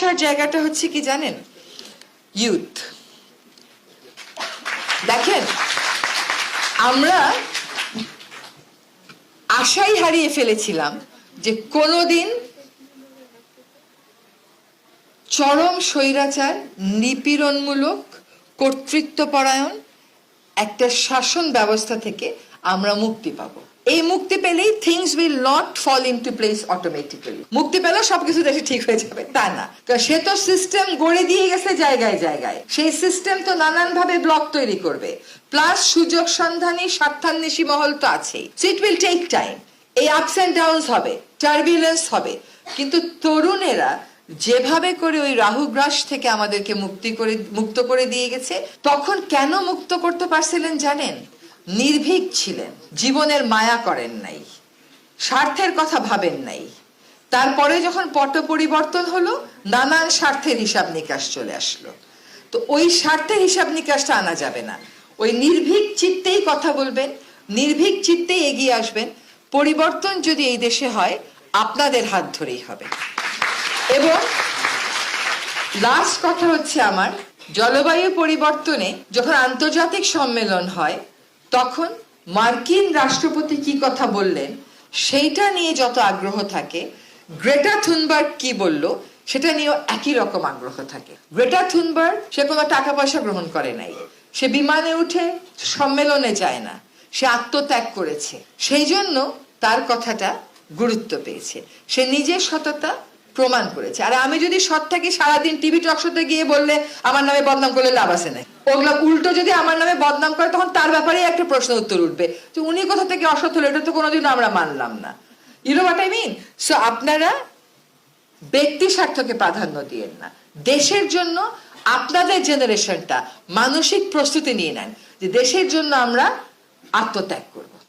আসার জায়গাটা হচ্ছে কি জানেন? ইউথ দেখেন, আমরা আশাই হারিয়ে ফেলেছিলাম যে কোনোদিন চরম স্বৈরাচার, নিপীড়নমূলক কর্তৃত্বপরায়ণ একটা শাসন ব্যবস্থা থেকে আমরা মুক্তি পাবো। এই মুক্তি পেলেই things will not fall into place automatically মুক্তি পেলেও সবকিছু দেশে ঠিক হয়ে যাবে, তা না। সে তো সিস্টেম গড়ে দিয়ে গেছে জায়গায় জায়গায়। সেই সিস্টেম তো নানান ভাবে ব্লক তৈরি করবে। প্লাস সুযোগ সন্ধানী, স্বার্থান্বেষী মহল তো আছেই। ইট উইল টেক টাইম এই আপস অ্যান্ড ডাউনস হবে টার্বিউলেন্স হবে। কিন্তু তরুণেরা যেভাবে করে ওই রাহু রাহুগ্রাস থেকে আমাদেরকে মুক্তি করে, মুক্ত করে দিয়ে গেছে, তখন কেন মুক্ত করতে পারছিলেন জানেন? নির্ভীক ছিলেন, জীবনের মায়া করেন নাই, স্বার্থের কথা ভাবেন নাই। তারপরে যখন পট পরিবর্তন হলো, নানান স্বার্থের হিসাব নিকাশ চলে আসলো। তো ওই স্বার্থের হিসাব নিকাশটা আনা যাবে না। ওই নির্ভীক চিত্তেই কথা বলবেন, নির্ভীক চিত্তেই এগিয়ে আসবেন। পরিবর্তন যদি এই দেশে হয়, আপনাদের হাত ধরেই হবে। এবং লাস্ট কথা হচ্ছে আমার, জলবায়ু পরিবর্তনে যখন আন্তর্জাতিক সম্মেলন হয় তখন মার্কিন রাষ্ট্রপতি কি কথা বললেন, সেইটা নিয়ে যত আগ্রহ থাকে, গ্রেটা থুনবার্গ কি বলল, সেটা নিয়েও একই রকম আগ্রহ থাকে। গ্রেটা থুনবার্গ, সে কোনো টাকা পয়সা গ্রহণ করে নাই। সে বিমানে উঠে সম্মেলনে যায় না। সে আত্মত্যাগ করেছে। সেই জন্য তার কথাটা গুরুত্ব পেয়েছে। সে নিজের সততা প্রমাণ করেছে। আর আমি যদি সৎ থাকি, সারাদিন টিভি টকশোতে গিয়ে বললে আমার নামে বদনাম করলে লাভ আছে না। ওগুলো উল্টো যদি আমার নামে বদনাম করে, তখন তার ব্যাপারে একটা প্রশ্ন উত্তর উঠবে। যে উনি কোথা থেকে অসৎ হলো, এটা তো কোনোদিন আমরা মানলাম না। You know what I mean so আপনারা ব্যক্তি স্বার্থকে প্রাধান্য দিয়েন না। দেশের জন্য আপনাদের জেনারেশনটা মানসিক প্রস্তুতি নিয়ে নেন যে দেশের জন্য আমরা আত্মত্যাগ করব।